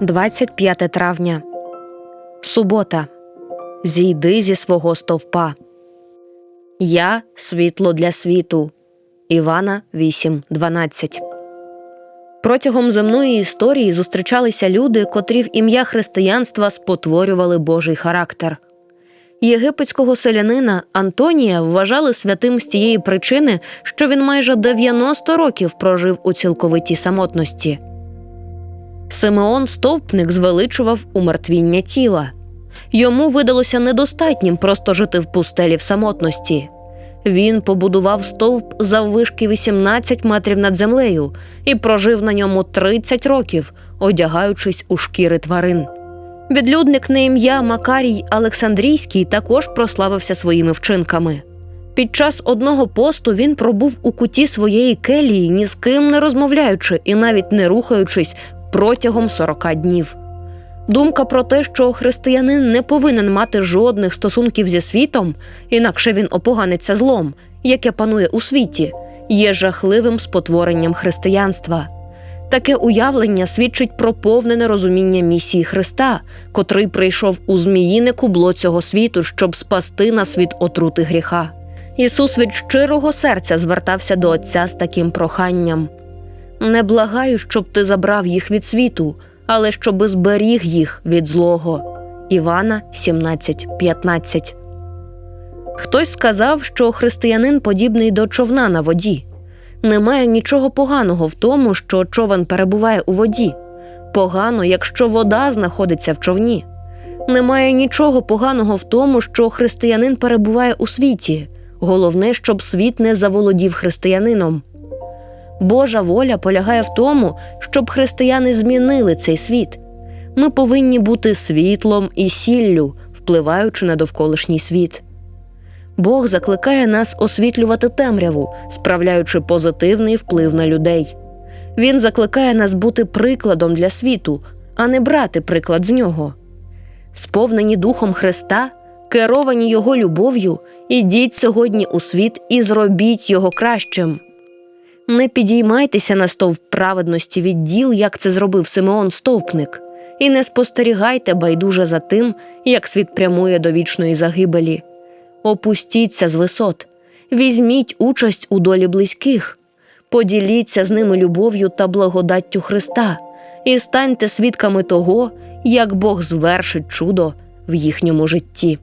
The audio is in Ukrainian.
25 травня. Субота. Зійди зі свого стовпа. Я світло для світу. Івана 8.12. Протягом земної історії зустрічалися люди, котрі в ім'я християнства спотворювали Божий характер. Єгипетського селянина Антонія вважали святим з тієї причини, що він майже 90 років прожив у цілковитій самотності. Симеон Стовпник звеличував умертвіння тіла. Йому видалося недостатнім просто жити в пустелі в самотності. Він побудував стовп заввишки 18 метрів над землею і прожив на ньому 30 років, одягаючись у шкіри тварин. Відлюдник на ім'я Макарій Олександрійський також прославився своїми вчинками. Під час одного посту він пробув у куті своєї келії, ні з ким не розмовляючи і навіть не рухаючись протягом 40 днів. Думка про те, що християнин не повинен мати жодних стосунків зі світом, інакше він опоганиться злом, яке панує у світі, є жахливим спотворенням християнства. Таке уявлення свідчить про повне нерозуміння місії Христа, котрий прийшов у зміїне кубло цього світу, щоб спасти нас від отрути гріха. Ісус від щирого серця звертався до Отця з таким проханням. Не благаю, щоб ти забрав їх від світу, але щоби зберіг їх від злого. Івана 17.15 Хтось сказав, що християнин подібний до човна на воді. Немає нічого поганого в тому, що човен перебуває у воді. Погано, якщо вода знаходиться в човні. Немає нічого поганого в тому, що християнин перебуває у світі. Головне, щоб світ не заволодів християнином. Божа воля полягає в тому, щоб християни змінили цей світ. Ми повинні бути світлом і сіллю, впливаючи на довколишній світ. Бог закликає нас освітлювати темряву, справляючи позитивний вплив на людей. Він закликає нас бути прикладом для світу, а не брати приклад з нього. Сповнені Духом Христа, керовані Його любов'ю, ідіть сьогодні у світ і зробіть його кращим. Не підіймайтеся на стовп праведності від діл, як це зробив Симеон Стовпник, і не спостерігайте байдуже за тим, як світ прямує до вічної загибелі. Опустіться з висот, візьміть участь у долі близьких, поділіться з ними любов'ю та благодаттю Христа і станьте свідками того, як Бог звершить чудо в їхньому житті.